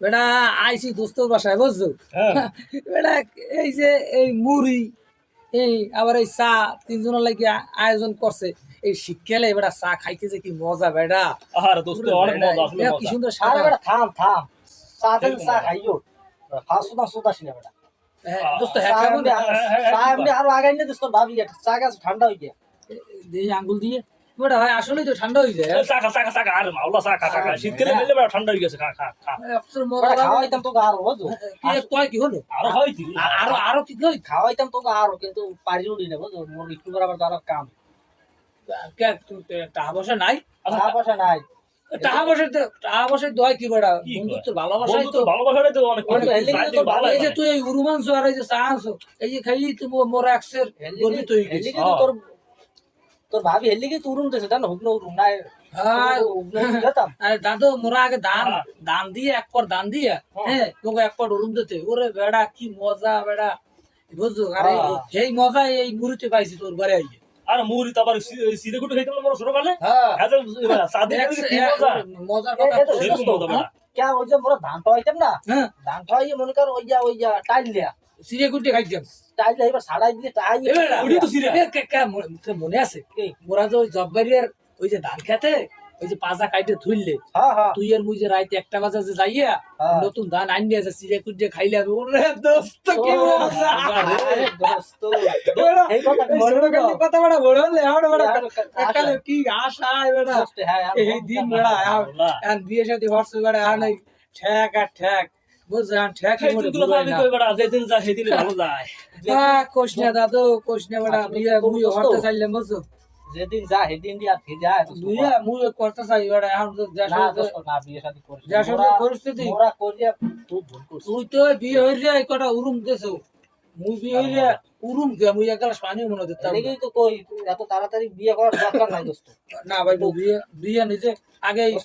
বেটা আইসি দোস্তর বাসায় বুঝছ? হ্যাঁ। বেটা এই যে এই মুড়ি এই আবার এই চা তিনজনের লাগি আয়োজন করছে। এই শীতকালে বেটা চা খাইতে যে কি মজা বেটা। আর দোস্ত অনেক মজা আসলে কি সুন্দর সাদা। বেটা থাম থাম। চা দেন চা খাইও। ফাঁস সুদা সুদা সিনে বেটা। দোস্ত হ্যাঁ? চা এমনি আরও আগাই নিয়ে দোস্ত ভাবি চা গাছ ঠান্ডা হয়ে গিয়া। দিয়ে আঙ্গুল দিয়ে? বেটা ভাই আসলেই তো ঠান্ডা হয়ে যায়। আরে মাওলা চাকা চাকা শীতকালে মেলে বেড়া ঠান্ডা হয়ে গেছে খা খা খা। অবসর মজা বেটা লাগে। খাওয়াইতাম তোকে আরও বুঝো কি কয় কি হলো? আরও হয়তো আ- আরও আরও কি কই খাওয়াইতাম তোকে আরও কিন্তু পারি উড়ি না মোর একটু করে আবার কাম। কে টাকা পয়সা নাই? টাকা পয়সা নাই। টাকা পয়সা টাকা পয়সা দয় কি বেটা বন্ধুত্ব ভালোবাসাই তো তো। ভালোবাসাটাই তো অনেক অনেক হেলিং বাইরে তো ভালো এই যে। তুই এই আর এই যে চা আনছো এই যে তুই মোর একসের গর্বিত হয়ে গেছিস তোর তোর ভাবি হেলিগে তো উড়ুন দেছে জানো হুকনো উড়ুন নাই হ্যাঁ যেতাম আরে দাদু মোরা আগে দান হ্যাঁ। দান দিয়ে এক পর দান দিয়ে হ্যাঁ তোকে এক পর উরুম দিতে ওরে বেড়া কি মজা বেড়া বুঝছ আরে হ্যাঁ। এই মজা এই মুড়িতে পাইছি তোর ঘরে আইয়ে আর মুড়ি তো আবার সিরে গুটে খাইতে মনে ছোটকালে হ্যাঁ এত সাদে এক- কি এক- মজা মজার এ- কথা এ তো তো- সেরকম মজা বেড়া কে ওই যে মোরা ধান খাওয়াইতাম না হ্যাঁ ধান খাওয়াইয়ে মনে কর ওই যা ওই যা টাইল লিয়া সিরে কুটে খাইতাম লিয়া এবার সাড়াই এ তো সিরে কে- কে মনে- মনে আছে? মোরা যে ওই জব্বারিয়ার ওই যে ধান খেতে ওই যে পাজা কাইটে ধুইলে হ্যাঁ হ্যাঁ। তুই আর মুই যে রাইতে একটা বাজে যে যাইয়া হ্যাঁ। নতুন ধান আইন আছে সিরে কুটে খাইলে আমি ওরে দোস্ত কি দোস্ত। এই কথা বড় বড় এখন বড় আরে, একালে কি আশা বেড়া। হ্যাঁ, এই দিন বেড়া। এখন বিয়ে সাথে হর্ষ বেড়া এখন এই ঠেক আর ঠেক এখন ঠেক যেদিন যা সেদিন ভালো যায়। কোশনে দাদু কোশনে বেড়া মুই হরতে বুঝছ? যেদিন যা সেদিন দিয়ে ফিরে যায়। মুই করতে চাই বেড়া এখন তো যা না বিয়ে শাদী করিস যা পরিস্থিতি করিয়া খুব ভুল করছি। তুই তো বিয়ে হইলে কটা উরুম দেছো মুই বিয়ে হইলে উরুম কে মুই পানি মনে দিতাম তো কই, এত তাড়াতাড়ি বিয়ে করার দরকার নাই দোস্ত। না ভাই বিয়ে বিয়ে নিজে আগে এই-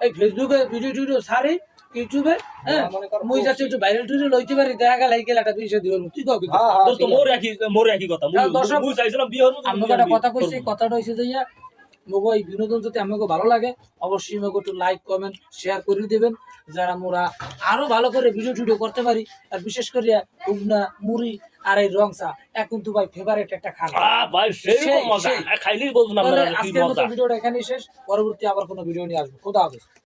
এই ফেসবুকে ভিডিও টিডিও ছাড়ি ইউটিউবে করো মুই যাচ্ছি একটু ভাইরাল টুইরাল লইতে পারি দেখা গেল এই গেলাটা বিয়ে শাদী তুই কও কি দোস্ত ঠিক মোর একই মোর একই কথা দর্শক, মুই চাইছিলাম বিয়ে হলো আমি একটা কথা কইছি কথাটা হইছে যে মগো এই বিনোদন যদি আমাকে ভালো লাগে অবশ্যই মগো একটু লাইক কমেন্ট শেয়ার করে দিবেন যারা মোরা আরও ভালো করে ভিডিও টিডিও করতে পারি। আর বিশেষ করে উগনা মুড়ি আর এই রং চা এখন তো ভাই ফেভারিট একটা আ ভাই মজা খাইলেই বলব না তাহলে আজকের মতো ভিডিওটা এখানেই শেষ পরবর্তী আবার কোনো ভিডিও নিয়ে আসব। খোদা হাফেজ।